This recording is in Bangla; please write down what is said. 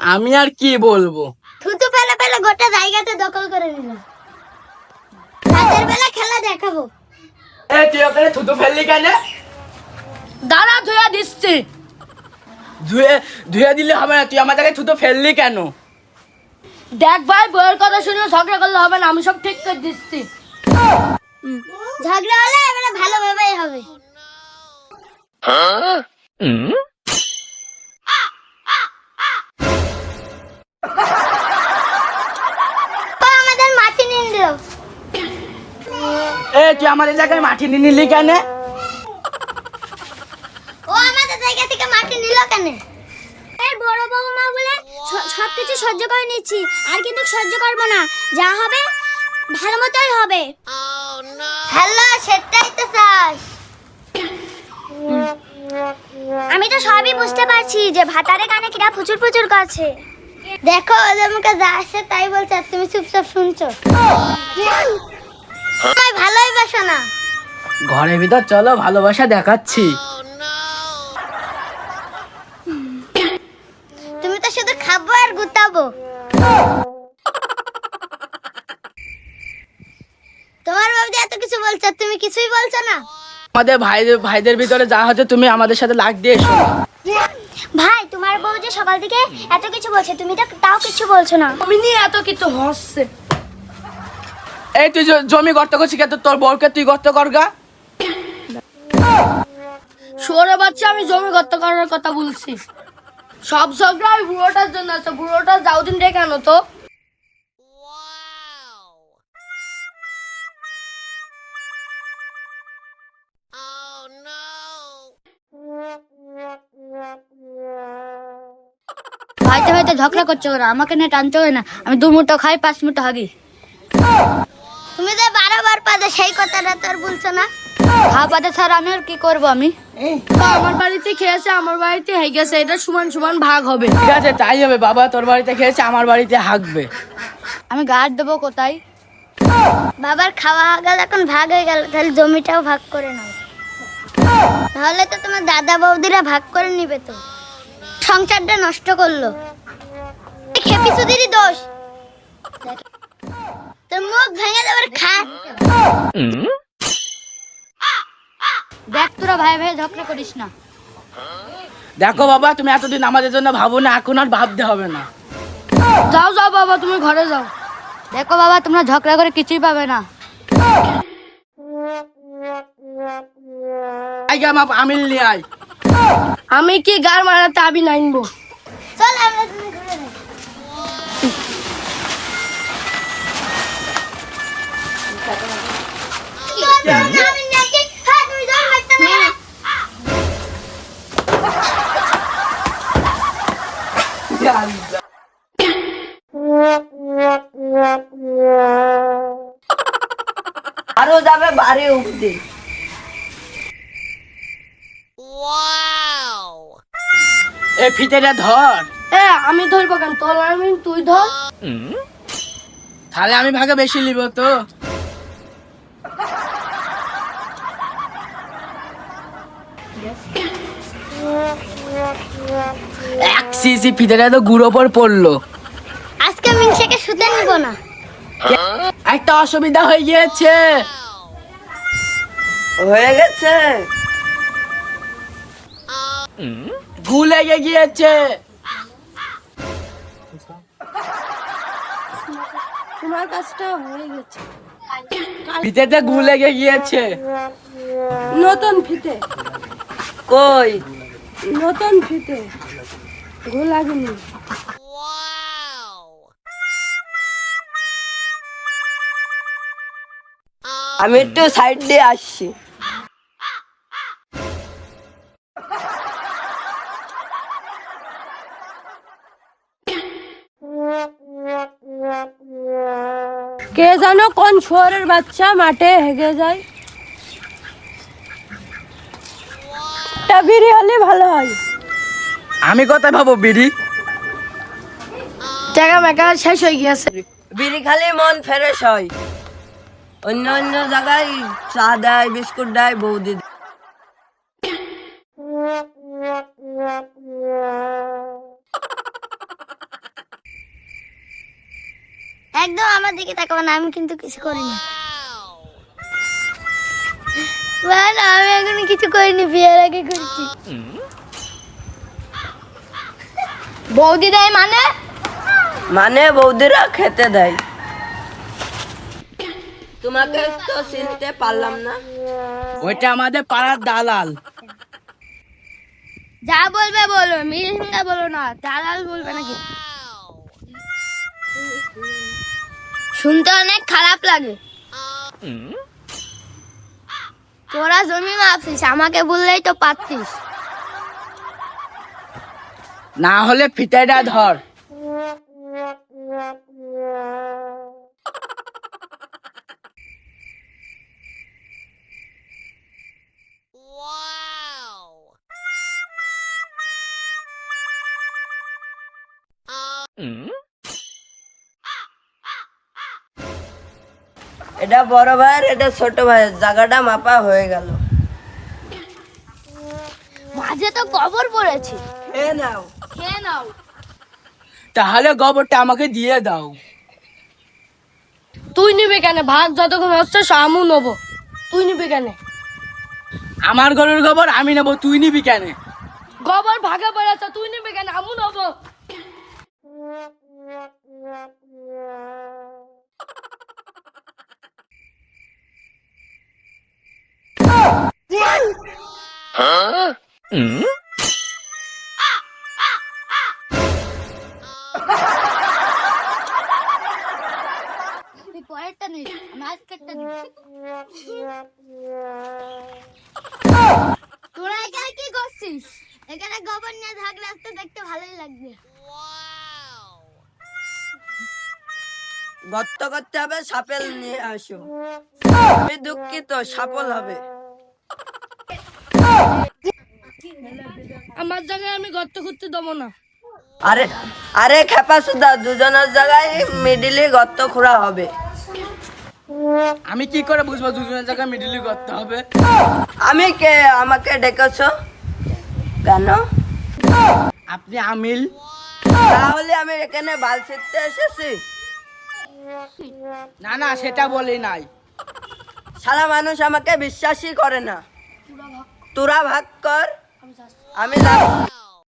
আমি আর কি বলব? থুতু ফেলে ফেলে গোটা জায়গাতে দখল করে নিল। রাতের বেলা খেলা দেখাবো। এ তুই ওখানে থুতু ফেললি কেন? দাঁড়া ধুয়া দিচ্ছি। ধুয়ে ধুয়ে দিলে হবে না তুই আমার জায়গায় থুতু ফেললি কেন? দেখ ভাই বইয়ের কথা শুনে ঝগড়া করলে হবে না আমি সব ঠিক করে দিচ্ছি। ঝগড়া হলে এবারে ভালোভাবেই হবে। ও তুই আমাদের জায়গায় মাটি নিয়ে নিলি কেন? ও আমাদের জায়গা থেকে মাটি নিল কেন? এই বড় বৌমা বলে সব কিছু সহ্য করে নিচ্ছি আর কিন্তু সহ্য করব না। যা হবে ভালো মতোই হবে। হ্যালো সেটাই তো চাই আমি তো সবই বুঝতে পারছি যে ভাতারে কানে কিনা প্রচুর প্রচুর করছে। দেখো ওদের মুখে যা আসছে তাই বলছে তুমি চুপচাপ শুনছো। তাই ভালোই বাসো না। ঘরের ভিতর চলো ভালোবাসা দেখাচ্ছি। তুমি তো শুধু খাব আর গুতাবো। তোমার বাবুদি এত কিছু বলছো তুমি কিছুই বলছো না। আমাদের ভাইদের ভাইদের ভিতরে যা হচ্ছে তুমি আমাদের সাথে লাগ দিয়ে এসো। ভাই তোমার বউ যে সকাল থেকে এত কিছু বলছে তুমি তো তাও কিছু বলছো না। আমি নিয়ে এত কিছু হচ্ছে। এই তুই জমি গর্ত করছিস কে তোর বউকে তুই গর্ত করগা সরে বাচ্চা আমি জমি গর্ত করার কথা বলছি। সব ঝগড়া ওই বুড়োটার জন্য আছে। বুড়োটা যাও দিন ডেকে আনো তো? ভাইতে ভাইতে ঝগড়া করছ না আমাকে নিয়ে টানতে হয় না। আমি দু মুঠো খাই পাঁচ মুঠো হাগি তুমি তো বারবার পাদে সেই কথাটা তোর বলছো না। খা পাতে ছাড়া আমি আর কি করব আমি? তা আমার বাড়িতে খেয়েছে আমার বাড়িতে হয়ে গেছে এটা সমান সমান ভাগ হবে। ঠিক আছে তাই হবে বাবা তোর বাড়িতে খেয়েছে আমার বাড়িতে হাঁকবে আমি গাছ দেবো কোথায়? বাবার খাওয়া গেল এখন ভাগ হয়ে গেল তাহলে জমিটাও ভাগ করে নাও। তাহলে তো তোমার দাদা বৌদিরা ভাগ করে নিবে তো। সংসারটা নষ্ট করল। এই খেপি সুদিরই দোষ। দেখ- তোর মুখ ভেঙে দেবার খা দেখ তোরা ভাই ভাই ঝগড়া করিস না। দেখো বাবা তুমি এতদিন আমাদের জন্য ভাবো না এখন আর ভাবতে হবে না। যাও যাও বাবা তুমি ঘরে যাও। দেখো বাবা তোমরা ঝগড়া করে কিছুই পাবে না। নিয়ে আয়। আমি কি গার মারাতে আবি নাইনবো? চল আমরা তুমি ঘুরে যাই আমি নাকি হ্যাঁ তুমি যাও হাঁটতে না আরও যাবে বাড়ি অব্দি এ ফিতেটা ধর। এ আমি ধরবো কেন? তোর আমি তুই ধর। তাহলে আমি ভাগে বেশি নিব তো। এক সিসি ফিতেটা তো গুঁড়ো পর পড়ল। আজকে মিনসাকে শুতে নিব না। একটা অসুবিধা হয়ে গিয়েছে। হয়ে গেছে। গু লেগে গিয়েছে। তোমার কাজটা হয়ে গেছে। ফিতেতে গু লেগে গিয়েছে। নতুন ফিতে। কই? নতুন ফিতে। গো লাগেনি। আমি একটু সাইড দিয়ে আসছি। কে জানো কোন শুয়ারের বাচ্চা মাঠে হেগে যায়? একটা বিড়ি হলে ভালো হয়। আমি কোথায় ভাবো বিড়ি? টাকা মেকা শেষ হয়ে গিয়েছে। বিড়ি খালি মন ফ্রেশ হয়। অন্য অন্য জায়গায় চা দেয় বিস্কুট দেয় বৌদি একদম আমার দিকে তাকাবো না আমি কিন্তু কিছু করিনি। মা, আমি এখনও কিছু করিনি বিয়ের আগে করছি। বৌদি দেয় মানে? মানে বৌদিরা খেতে দেয়। তোমাকে তো চিনতে পারলাম না। ওইটা আমাদের পাড়ার দালাল। যা বলবে বলো মিরিঙ্গা বলো না দালাল বলবে নাকি? শুনতে অনেক খারাপ লাগে। তোরা জমি মাপছিস আমাকে বললেই তো পারতিস। না হলে ফিতেটা ধর। এটা বড় ভাইয়ের এটা ছোট ভাইয়ের। জায়গাটা মাপা হয়ে গেল। মাঝে তো কবর পড়েছে। এ নাও। খেয়ে নাও। তাহলে গোবরটা আমাকে দিয়ে দাও। তুই নিবি কেন? ভাগ যতক্ষণ হচ্ছে আমু নেব। তুই নিবি কেন? আমার গরুর গোবর আমি নেব তুই নিবি কেন? গোবর ভাগে পড়েছে তুই নিবি কেন? আমু নেব। পরেরটা তোরা এখানে কি করছিস এখানে গোবর নিয়ে ঝাঁক রাখতে দেখতে ভালোই লাগবে গর্ত করতে হবে, সাপেল নিয়ে আসো। আমি দুঃখিত, সাপল হবে। আমার জায়গায় আমি গর্ত করতে দেবো না। আরে আরে খেপা সুদা দুজনের জায়গায় মিডিলে গর্ত খোঁড়া হবে। আমি কি করে বুঝব দুজনের জায়গায় মিডিলি গর্ত হবে? আমি কে আমাকে ডেকেছো? কেন? আপনি আমিল। তাহলে আমি এখানে বাল ছিটতে এসেছি। না না সেটা বলি নাই। সারা মানুষ আমাকে বিশ্বাসই করে না। তোরা ভাগ কর। আমি যাচ্ছি।